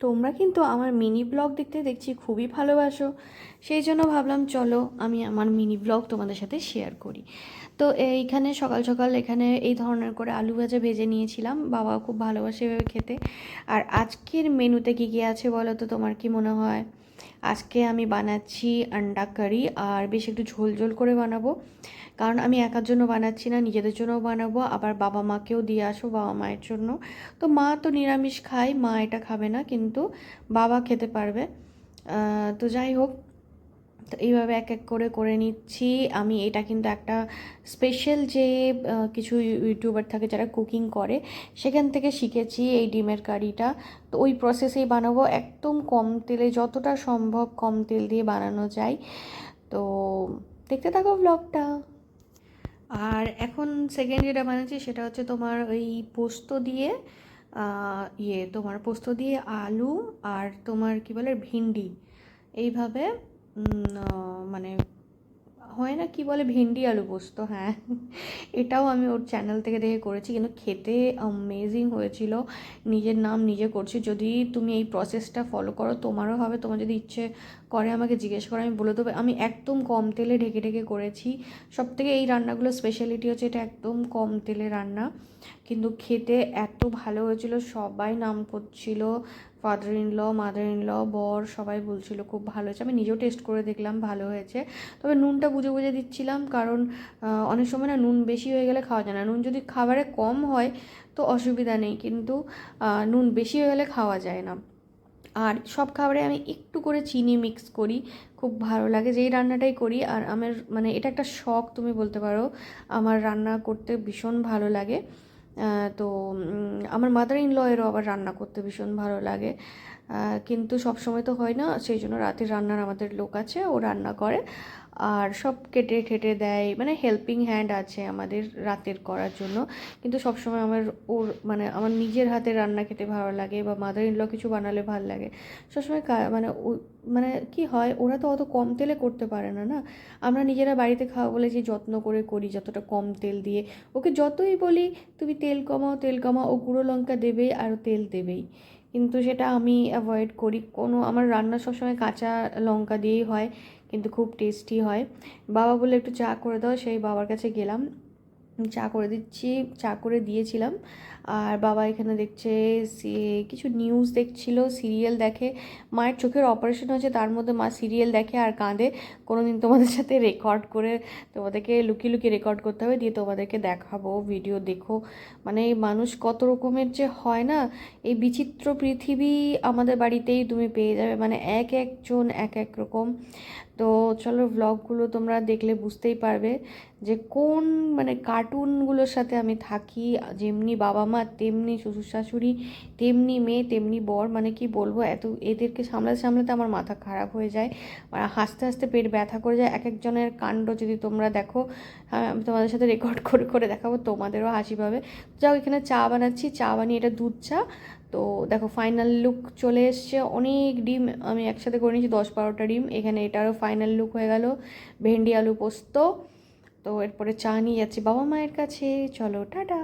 তোমরা কিন্তু আমার মিনি ব্লগ দেখতে দেখছি খুবই ভালোবাসো। সেই জন্য ভাবলাম, চলো আমি আমার মিনি ব্লগ তোমাদের সাথে শেয়ার করি। তো এইখানে সকাল সকাল এখানে এই ধরনের করে আলু ভাজা ভেজে নিয়েছিলাম। বাবা খুব ভালোবাসে এভাবে খেতে। আর আজকের মেনুতে কী কী আছে বলো তো? তোমার কি মনে হয়? আজকে আমি বানাচ্ছি আন্ডা কারি, আর বেশ একটু ঝোল ঝোল করে বানাবো। কারণ আমি একার জন্য বানাচ্ছি না, নিজেদের জন্যও বানাবো, আবার বাবা মাকেও দিয়ে আসো বাবা মায়ের জন্য। তো মা তো নিরামিষ খায়, মা এটা খাবে না, কিন্তু বাবা খেতে পারবে। তো যাই হোক, তো এইভাবে এক এক করে করে নিচ্ছি। আমি এটা কিন্তু একটা স্পেশাল যে কিছু ইউটিউবার থাকে যারা কুকিং করে, সেখান থেকে শিখেছি এই ডিমের কারিটা। তো ওই প্রসেসেই বানাবো, একদম কম তেলে, যতটা সম্ভব কম তেল দিয়ে বানানো যায়। তো দেখতে থাকো ব্লগটা আর এখন সেকেন্ড যেটা বানাচ্ছি, সেটা হচ্ছে তোমার ওই পোস্ত দিয়ে ইয়ে তোমার পোস্ত দিয়ে আলু আর তোমার কি বলে, ভিন্ডি। এইভাবে মানে হয় না, কি বলে, ভেন্ডি আলু পোস্ত হ্যাঁ। এটাও আমি ওর চ্যানেল থেকে দেখে করেছি, কিন্তু খেতে অ্যামেজিং হয়েছিল। নিজের নাম নিজে করছি। যদি তুমি এই প্রসেসটা ফলো করো, তোমারও হবে, তোমার যদি ইচ্ছে করে আমাকে জিজ্ঞেস করো, আমি বলে দেবো। আমি একদম কম তেলে ঢেকে ঢেকে করেছি। সব থেকে এই রান্নাগুলো স্পেশালিটি হচ্ছে এটা একদম কম তেলে রান্না। কিন্তু খেতে এত ভালো হয়েছিল, সবাই নাম করছিল father in law mother in law বর সবাই বলছিল খুব ভালো হয়েছে। আমি নিজেও টেস্ট করে দেখলাম, ভালো হয়েছে। তবে নুনটা বুঝে বুঝে দিচ্ছিলাম কারণ অনেক সময় না নুন বেশি হয়ে গেলে খাওয়া যায় না। নুন যদি খাবারে কম হয় তো অসুবিধা নেই, কিন্তু নুন বেশি হয়ে গেলে খাওয়া যায় না। আর সব খাবারে আমি একটু করে চিনি মিক্স করি, খুব ভালো লাগে যেই রান্নাটাই করি। আর আমার মানে এটা একটা শখ তুমি বলতে পারো, আমার রান্না করতে ভীষণ ভালো লাগে। তো আমার মাদার ইন লয়েরও আবার রান্না করতে ভীষণ ভালো লাগে। কিন্তু সবসময় তো হয় না, সেই জন্য রাতের রান্নার আমাদের লোক আছে, ও রান্না করে। আর সব কেটে ঠেটে দেয়। মানে হেল্পিং হ্যান্ড আছে আমাদের রাতের করার জন্য। কিন্তু সবসময় আমার ওর মানে আমার নিজের হাতে রান্না খেতে ভালো লাগে বা মাদার ইন ল কিছু বানালে ভালো লাগে। সবসময় মানে মানে কি হয়, ওরা তো অত কম তেলে করতে পারে না না? আমরা নিজেরা বাড়িতে খাওয়া বলে যে যত্ন করে করি যতটা কম তেল দিয়ে। ওকে যতই বলি, তুমি তেল কমাও তেল কমাও, ও গুঁড়ো লঙ্কা দেবেই আর তেল দেবেই। কিন্তু সেটা আমি অ্যাভয়েড করি। কোনো আমার রান্না সবসময় কাঁচা লঙ্কা দিয়েই হয়, কিন্তু খুব টেস্টি হয়। বাবা বলে একটু চা করে দাও। সেই বাবার কাছে গেলাম। চা করে দিচ্ছি, চা করে দিয়েছিলাম। আর বাবা এখানে দেখছে কিছু নিউজ দেখছিল সিরিয়াল দেখে। মায়ের চোখের অপারেশন হয়েছে, তার মধ্যে মা সিরিয়াল দেখে আর কাঁদে। কোনো দিন তোমাদের সাথে রেকর্ড করে তোমাদেরকে লুকিয়ে লুকিয়ে রেকর্ড করতে হবে, দিয়ে তোমাদেরকে দেখাবো ভিডিও দেখো। মানে মানুষ কত রকমের যে হয় না, এই বিচিত্র পৃথিবী আমাদের বাড়িতেই তুমি পেয়ে যাবে। মানে এক একজন, এক এক রকম। তো চলো ব্লগগুলো তোমরা দেখলে বুঝতেই পারবে যে কোন মানে কার্টুনগুলোর সাথে আমি থাকি। যেমনি বাবা মা তেমনি শ্বশুর শাশুড়ি তেমনি মেয়ে তেমনি বর। মানে কি বলব এত এদেরকে সামলাতে সামলাতে আমার মাথা খারাপ হয়ে যায়। আর হাসতে হাসতে পেট ব্যথা করে যায়। এক একজনের কাণ্ড যদি তোমরা দেখো হ্যাঁ, আমি তোমাদের সাথে রেকর্ড করে করে দেখাবো তোমাদেরও হাসি পাবে। যাও এখানে চা বানাচ্ছি। চা বানিয়ে এটা দুধ চা। তো দেখো ফাইনাল লুক চলে এসছে। অনেক ডিম আমি একসাথে করে নিয়েছি দশ বারোটা ডিম। এখানে এটারও ফাইনাল লুক হয়ে গেল। ভেন্ডি আলু পোস্ত। তো এরপরে চা নিয়ে যাচ্ছি বাবা মায়ের কাছে। চলো টাটা।